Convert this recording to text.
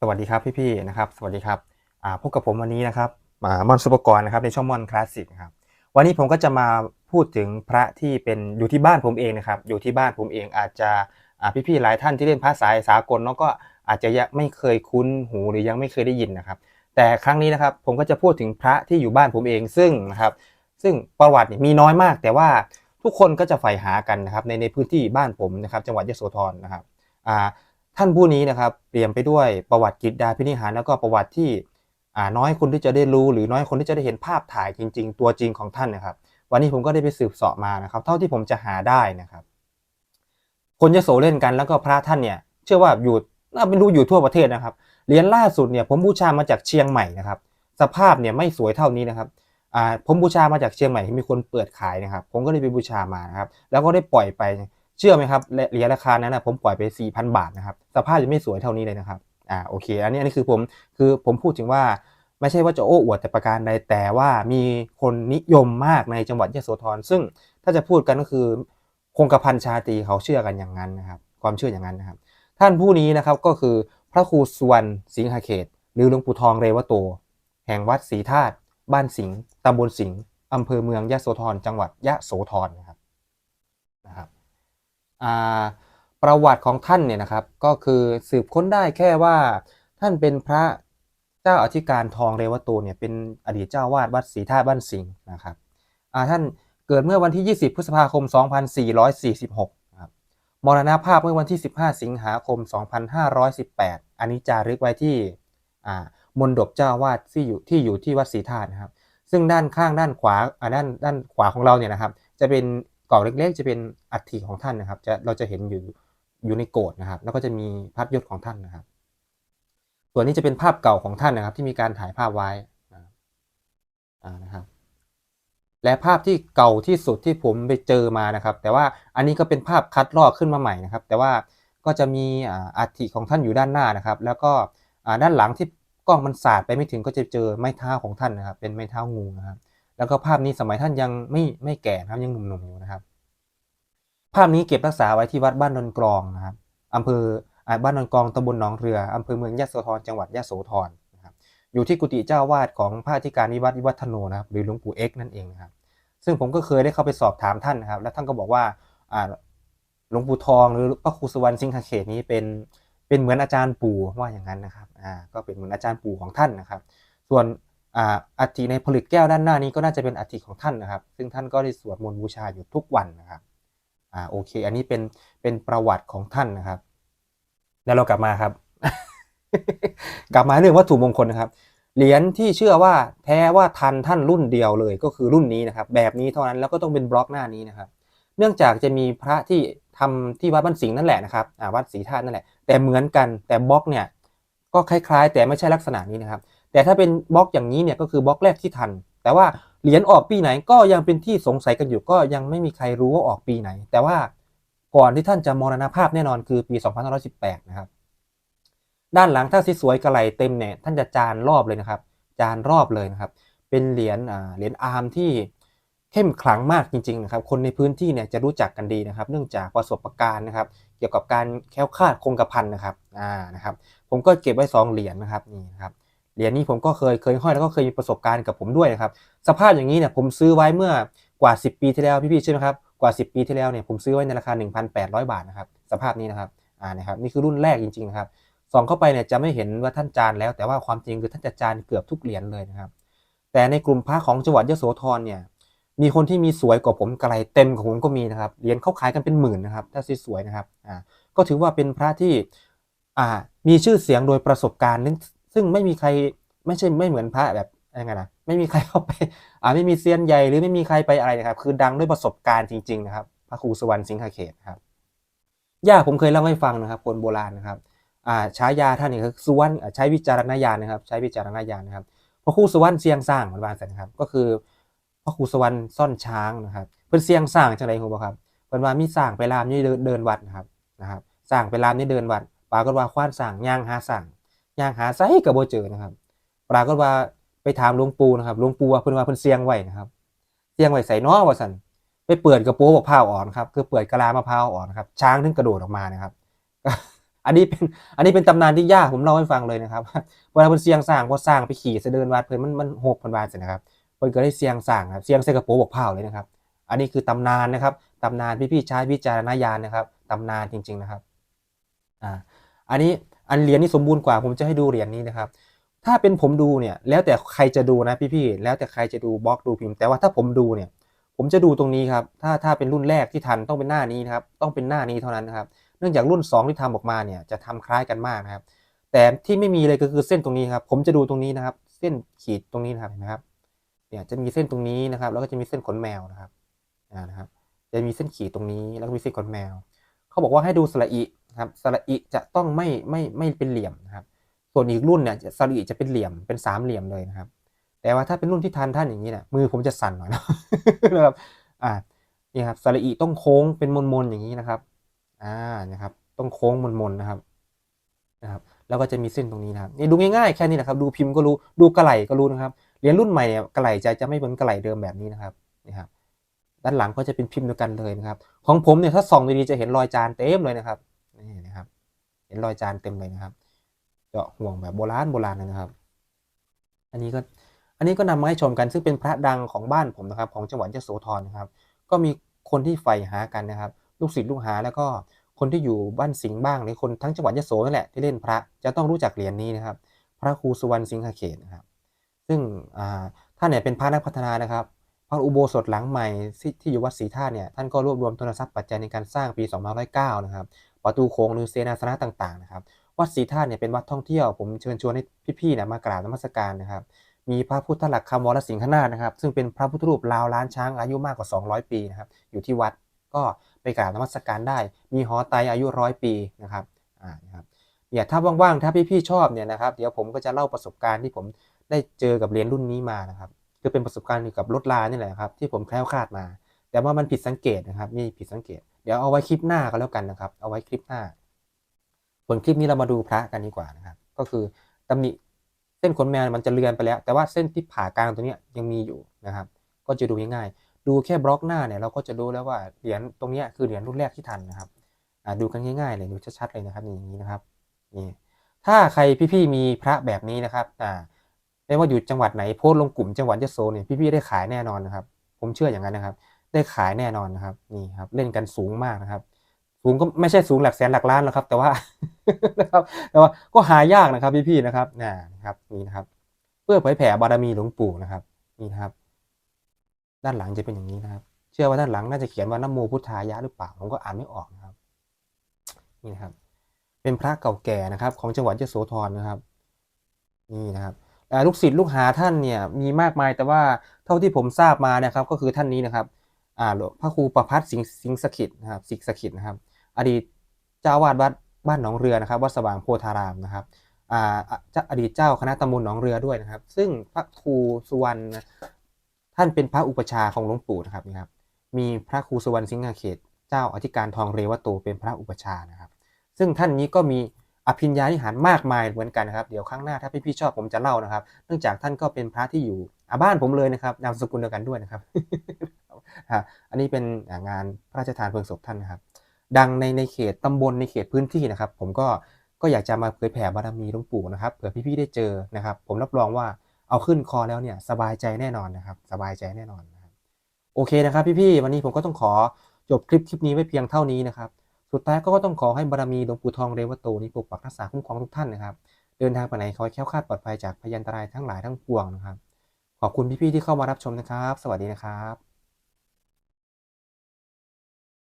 สวัสดีครับพี่ๆนะครับสวัสดีครับพบกับผมวันนี้นะครับอ่ามอนสุปกรณ์นะครับในช่องมอนคลาสสิกนะครับวันนี้ผมก็จะมาพูดถึงพระที่เป็นอยู่ที่บ้านผมเองนะครับอยู่ที่บ้านผมเองอาจจะพี่ๆหลายท่านที่เล่นพระสายสากลเนาะก็อาจจะยังไม่เคยคุ้นหูหรือยังไม่เคยได้ยินนะครับ แต่ครั้งนี้นะครับผมก็จะพูดถึงพระที่อยู่บ้านผมเองซึ่งนะครับซึ่งประวัติมีน้อยมาก แต่ว่าทุกคนก็จะใฝ่หากันนะครับในในพื้นที่บ้านผมนะครับจังหวัดยโสธรนะครับอ่า ท่านผู้นี้นะครับเปลี่ยนไปด้วยประวัติกิจดาพินิหารแล้วก็ประวัติที่น้อยคนที่จะได้รู้ หรือน้อยคนที่จะได้เห็นภาพถ่ายจริง ๆ ตัวจริงของท่านนะครับ วันนี้ผมก็ได้ไปสืบเสาะมานะครับ เท่าที่ผมจะหาได้นะครับ คนยโสเล่นกันแล้วก็พระท่านเนี่ยเชื่อว่าอยู่น่าไม่รู้อยู่ทั่วประเทศนะครับเหรียญล่าสุดเนี่ยผมบูชามาจากเชียงใหม่นะครับ สภาพเนี่ยไม่สวยเท่านี้นะครับผมบูชามาจากเชียงใหม่ที่มีคนเปิดขายนะครับ ผมก็เลยไปบูชามานะครับ แล้วก็ได้ปล่อยไป เชื่อไหมครับเหรียญราคานั้นนะผมปล่อยไป 4,000 บาทนะครับสภาพยังไม่สวยเท่านี้เลยนะครับอ่าโอเค อันนี้อันนี้คือผมคือผมพูดถึงว่าไม่ใช่ว่าจะโอ้อวดแต่ประการใดแต่ว่ามีคนนิยมมากในจังหวัดยโสธรซึ่งถ้าจะพูดกันก็คือคงกระพันชาตีเขาเชื่อกันอย่างนั้นนะครับ ความเชื่ออย่างนั้นนะครับ ท่านผู้นี้นะครับก็คือพระครูสุวรรณสิงหเขต หรือหลวงปู่ทองเรวโต แห่งวัดศรีธาตุบ้านสิงห์ตำบลสิงห์อำเภอเมืองยะโสธรจังหวัดยะโสธรนะครับนะครับ ประวัติของท่านเนี่ยนะครับ ก็คือสืบค้นได้แค่ว่าท่านเป็นพระเจ้าอธิการทองเรวโตเนี่ยเป็นอดีตเจ้าวาดวัดศรีธาตุบ้านสิงห์นะครับท่านเกิดเมื่อวันที่ 20 พฤษภาคม 2446นะครับมรณภาพเมื่อวันที่ 15 สิงหาคม 2518 อันนี้จารึกไว้ที่มณฑปเจ้าวาดที่อยู่ที่อยู่ที่วัดศรีธาตุนะครับ ซึ่งด้านข้างด้านขวาด้านด้านขวาของเราเนี่ยนะครับ จะเป็น กล่องเล็กๆ จะเป็นอัฐิของท่านนะครับ จะเราจะเห็นอยู่อยู่ในโกดนะครับ แล้วก็จะมีพัดยศของท่านนะครับ ส่วนนี้จะเป็นภาพเก่าของท่านนะครับ ที่มีการถ่ายภาพไว้นะครับ และภาพที่เก่าที่สุดที่ผมไปเจอมานะครับ แต่ว่าอันนี้ก็เป็นภาพคัดลอกขึ้นมาใหม่นะครับ แต่ว่าก็จะมีอัฐิของท่านอยู่ด้านหน้านะครับ แล้วก็ด้านหลังที่กล้องมันสาดไปไม่ถึงก็จะเจอไม้เท้าของท่านนะครับ เป็นไม้เท้างูนะครับ แล้วก็ภาพนี้สมัยท่านยังไม่ไม่แก่นะครับยังหนุ่มๆอยู่นะครับ ภาพนี้เก็บรักษาไว้ที่วัดบ้านดอนกรองนะครับอำเภอบ้านดอนกรองตำบลหนองเรืออำเภอเมืองยะโสธรจังหวัดยะโสธรนะครับอยู่ที่กุฏิเจ้าวาดของพระอธิการนิวัตวิวัฒโนนะครับหรือหลวงปู่เอ็กนั่นเองนะครับ ซึ่งผมก็เคยได้เข้าไปสอบถามท่านนะครับ แล้วท่านก็บอกว่าหลวงปู่ทองหรือพระครูสุวรรณสิงหเขตนี้เป็นเป็นเหมือนอาจารย์ปู่ว่าอย่างนั้นนะครับอ่าก็เป็นเหมือนอาจารย์ปู่ของท่านนะครับ ส่วน อัฐิในผลึกแก้วด้านหน้านี้ก็น่าจะเป็นอัฐิของท่านนะครับ ซึ่งท่านก็ได้สวดมนต์บูชาอยู่ทุกวันนะครับอ่าโอเค อันนี้เป็นเป็นประวัติของท่านนะครับ แล้วเรากลับมาครับ กลับมาเรื่องวัตถุมงคลนะครับ เหรียญที่เชื่อว่าแท้ว่าทันท่านรุ่นเดียวเลยก็คือรุ่นนี้นะครับ แบบนี้เท่านั้นแล้วก็ต้องเป็นบล็อกหน้านี้นะครับ เนื่องจากจะมีพระที่ทำที่วัดบ้านสิงห์นั่นแหละนะครับวัดศรีธาตุนั่นแหละแต่เหมือนกันแต่บล็อกเนี่ยก็คล้าย ๆ แต่ไม่ใช่ลักษณะนี้นะครับ แต่ถ้าเป็นบล็อกอย่างนี้เนี่ยก็คือบล็อกแรกที่ทัน แต่ว่าเหรียญออกปีไหนก็ยังเป็นที่สงสัยกันอยู่ก็ยังไม่มีใครรู้ว่าออกปีไหน แต่ว่าก่อนที่ท่านจะมรณภาพแน่นอนคือปี 2518 นะครับ ด้านหลังถ้าสวยๆกระไหลเต็มเนี่ยท่านจะจานรอบเลยนะครับ จานรอบเลยนะครับ เป็นเหรียญเหรียญอาร์มที่เข้มขลังมากจริงๆนะครับ คนในพื้นที่เนี่ยจะรู้จักกันดีนะครับ เนื่องจากประสบการณ์นะครับ เกี่ยวกับการแคล้วคาดคงกระพันนะครับ อ่า นะครับ ผมก็เก็บไว้สองเหรียญนะครับ นี่นะครับ เหรียญนี้ผมก็เคยเคยห้อยแล้วก็เคยมีประสบการณ์กับผมด้วยนะครับ สภาพอย่างนี้เนี่ยผมซื้อไว้เมื่อกว่า 10 ปีที่แล้วพี่ๆใช่ไหมครับกว่า 10 ปีที่แล้วเนี่ยผมซื้อไว้ในราคา 1,800 บาทนะครับสภาพนี้นะครับอ่านะครับนี่คือรุ่นแรกจริงๆนะครับส่องเข้าไปเนี่ยจะไม่เห็นว่าท่านจานแล้ว แต่ว่าความจริงคือท่านจะจานเกือบทุกเหรียญเลยนะครับแต่ในกลุ่มพระของจังหวัดยโสธรเนี่ยมีคนที่มีสวยกว่าผมไกลเต็มของผมก็มีนะครับเหรียญเขาขายกันเป็นหมื่นนะครับถ้าสวยๆนะครับอ่าก็ถือว่าเป็นพระที่อ่ามีชื่อเสียงโดยประสบการณ์ ซึ่งไม่มีใครไม่ใช่ไม่เหมือนพระแบบอะไรไงนะไม่มีใครเข้าไปอ่าไม่มีเซียนใหญ่หรือไม่มีใครไปอะไรนะครับ คือดังด้วยประสบการณ์จริง ๆ นะครับ พระครูสวรรณสิงหเขตครับย่าผมเคยเล่าให้ฟังนะครับ คนโบราณนะครับอ่าฉายาท่านนี่คือสุวรรณใช้วิจารณญาณนะครับ ใช้วิจารณญาณนะครับพระครูสวรรณเสียงสร้างเหมือนว่าสันครับ ก็คือพระครูสวรรณซ่อนช้างนะครับ เพิ่นเสียงสร้างจังไดผมบอกครับเพิ่นว่ามีสร้างไปรามนี่เดินวัดนะครับนะครับสร้างไปรามนี่เดินวัดปรากฏว่าคว้านสร้างย่างหาสร้าง ย่างหาไสก็บ่เจอนะครับ ปรากฏว่าไปถามหลวงปู่นะครับหลวงปู่ว่าเพิ่นว่าเพิ่นเสียงไว้นะครับเสียงไว้ใส่น้อว่าซั่นไปเปิดกระโปรงมะพร้าวอ่อนครับคือเปิดกะลามะพร้าวอ่อนครับช้างถึงกระโดดออกมานะครับ อันนี้เป็นอันนี้เป็นตำนานที่ยากผมเล่าให้ฟังเลยนะครับเวลาเพิ่นเสียงสร้างพอสร้างไปขี่เสดินวัดเพิ่นมันมันหกพันบาทเสร็จนะครับเพิ่นก็ได้เสียงสร้างครับเสียงใส่กระโปรงบอกเผาเลยนะครับ อันนี้คือตำนานนะครับตำนานพี่ๆใช้วิจารณญาณนะครับตำนานจริง ๆนะครับอ่าอันนี้ อันเหรียญนี่สมบูรณ์กว่าผมจะให้ดูเหรียญนี้นะครับ ถ้าเป็นผมดูเนี่ยแล้วแต่ใครจะดูนะพี่ๆแล้วแต่ใครจะดูบล็อกดูพิมพ์ แต่ว่าถ้าผมดูเนี่ยผมจะดูตรงนี้ครับ ถ้าถ้าเป็นรุ่นแรกที่ทันต้องเป็นหน้านี้นะครับ ต้องเป็นหน้านี้เท่านั้นนะครับ เนื่องจากรุ่น 2 ที่ทำออกมาเนี่ยจะทำคล้ายกันมากนะครับ แต่ที่ไม่มีเลยก็คือเส้นตรงนี้ครับ ผมจะดูตรงนี้นะครับ เส้นขีดตรงนี้นะครับเห็นไหมครับ เนี่ยจะมีเส้นตรงนี้นะครับ แล้วก็จะมีเส้นขนแมวนะครับ นะครับ จะมีเส้นขีดตรงนี้ แล้วก็มีเส้นขนแมว เขาบอกว่าให้ดูสระอิ นะครับสระอิจะต้องไม่ไม่ไม่เป็นเหลี่ยมนะครับ ส่วนอีกรุ่นเนี่ยสระอิจะเป็นเหลี่ยมเป็นสามเหลี่ยมเลยนะครับ แต่ว่าถ้าเป็นรุ่นที่ทันท่านอย่างนี้เนี่ยมือผมจะสั่นหน่อยนะครับอ่านี่ครับสระอีต้องโค้งเป็นมนๆอย่างนี้นะครับอ่านะครับ ต้องโค้งมนๆนะครับนะครับ แล้วก็จะมีเส้นตรงนี้นะครับนี่ดูง่ายๆแค่นี้นะครับ ดูพิมพ์ก็รู้ดูกระไหลก็รู้นะครับเหรียญรุ่นใหม่เนี่ยกระไหลจะจะไม่เหมือนกระไหลเดิมแบบนี้นะครับนี่ครับด้านหลังก็จะเป็นพิมพ์เดียวกันเลยนะครับ ของผมเนี่ยถ้าส่องดีๆจะเห็นรอยจานเต็มเลยนะครับ นี่นะครับ เห็นรอยจานเต็มเลยนะครับ เจาะห่วงแบบโบราณโบราณเลยนะครับ อันนี้ก็อันนี้ก็นำมาให้ชมกันซึ่งเป็นพระดังของบ้านผมนะครับ ของจังหวัดยโสธรนะครับ ก็มีคนที่ใฝ่หากันนะครับ ลูกศิษย์ลูกหาแล้วก็คนที่อยู่บ้านสิงห์บ้างหรือคนทั้งจังหวัดยโสนั่นแหละที่เล่นพระจะต้องรู้จักเหรียญนี้นะครับ พระครูสุวรรณสิงหเขตนะครับ ซึ่งท่านเนี่ยเป็นพระนักพัฒนานะครับ พระอุโบสถหลังใหม่ที่อยู่วัดศรีท่าตุเนี่ยท่านก็รวบรวมทุนทรัพย์ปัจจัยในการสร้างปี 2509 นะครับประตูโค้งหรือเสนาสนะต่างๆนะครับวัดศรีท่าตุเนี่ยเป็นวัดท่องเที่ยวผมเชิญชวนให้พี่ๆเนี่ยมากราบนมัสการนะครับมีพระพุทธหลักคำวรสิงหนาถนะครับ ซึ่งเป็นพระพุทธรูปลาวล้านช้างอายุมากกว่า 200 ปีนะครับอยู่ที่วัดก็ไปกราบนมัสการได้ มีหอไตอายุร้อยปีนะครับอ่านะครับเนี่ยถ้าว่างๆถ้าพี่ๆชอบเนี่ยนะครับเดี๋ยวผมก็จะเล่าประสบการณ์ที่ผมได้เจอกับเหรียญรุ่นนี้มานะครับคือเป็นประสบการณ์เกี่ยวกับรถลานี่แหละครับที่ผมแคล้วคลาดมา แต่ว่ามันผิดสังเกตนะครับมีผิดสังเกต เดี๋ยวเอาไว้คลิปหน้าก็แล้วกันนะครับ เอาไว้คลิปหน้าส่วนคลิปนี้เรามาดูพระกันดีกว่านะครับ ก็คือตำหนิเส้นขนแมวมันจะเลือนไปแล้ว แต่ว่าเส้นที่ผ่ากลางตรงเนี้ยังมีอยู่นะครับ ก็จะดูง่ายๆดูแค่บล็อกหน้าเนี่ยเราก็จะรู้แล้วว่าเหรียญตรงนี้คือเหรียญรุ่นแรกที่ทันนะครับดูกันง่ายๆเลยดูชัดๆเลยนะครับอย่างนี้นะครับนี่ถ้าใครพี่ๆมีพระแบบนี้นะครับอ่าไม่ว่าอยู่จังหวัดไหนโพสต์ลงกลุ่มจังหวัดยะโสเนี่ยพี่ๆได้ขายแน่นอนนะครับ ผมเชื่ออย่างนั้นนะครับ ได้ขายแน่นอนนะครับ นี่ครับเล่นกันสูงมากนะครับ สูงก็ไม่ใช่สูงหลักแสนหลักล้านแล้วครับ แต่ว่านะครับแต่ว่าก็หายากนะครับพี่ๆนะครับน่นะครับนี่นะครับ เพื่อเผยแผ่บารมีหลวงปู่นะครับนี่นะครับ ด้านหลังจะเป็นอย่างนี้นะครับ เชื่อว่าด้านหลังน่าจะเขียนว่านโมพุทธายะหรือเปล่าผมก็อ่านไม่ออกนะครับนี่นะครับ เป็นพระเก่าแก่นะครับ ของจังหวัดยโสธรนะครับ นี่นะครับลูกศิษย์ลูกหาท่านเนี่ยมีมากมายแต่ว่าเท่าที่ผมทราบมานะครับ ก็คือท่านนี้นะครับ อ่าหลวงพระครูประพัฒน์สิงสิงสขิตนะครับสิงสถิตนะครับ อดีตเจ้าวาดวัดบ้านหนองเรือนะครับวัดสว่างโพธารามนะครับอ่าเจ้าอดีตเจ้าคณะตำบลหนองเรือด้วยนะครับ ซึ่งพระครูสุวรรณท่านเป็นพระอุปชาของหลวงปู่นะครับนี่ครับมีพระครูสุวรรณสิงห์เขต เจ้าอธิการทองเรวโตเป็นพระอุปชานะครับ ซึ่งท่านนี้ก็มีอภิญญาธิหารมากมายเหมือนกันนะครับ เดี๋ยวครั้งหน้าถ้าพี่ๆชอบผมจะเล่านะครับ เนื่องจากท่านก็เป็นพระที่อยู่อาบ้านผมเลยนะครับนามสกุลเดียวกันด้วยนะครับ อันนี้เป็นงานพระราชทานเพลิงศพท่านนะครับ ดังในในเขตตำบลในเขตพื้นที่นะครับ ผมก็ก็อยากจะมาเผยแผ่บารมีหลวงปู่นะครับเผื่อพี่ๆได้เจอนะครับ ผมรับรองว่าเอาขึ้นคอแล้วเนี่ยสบายใจแน่นอนนะครับ สบายใจแน่นอนนะครับ โอเคนะครับพี่ๆวันนี้ผมก็ต้องขอจบคลิปคลิปนี้ไว้เพียงเท่านี้นะครับ สุดท้ายก็ต้องขอให้บารมีหลวงปู่ทองเรวโตนี้ปกปักรักษาคุ้มครองทุกท่านนะครับ เดินทางไปไหนขอให้แคล้วคลาดปลอดภัยจากพยันตรายทั้งหลายทั้งปวงนะครับ ขอบคุณพี่ๆที่เข้ามารับชมนะครับ สวัสดีนะครับ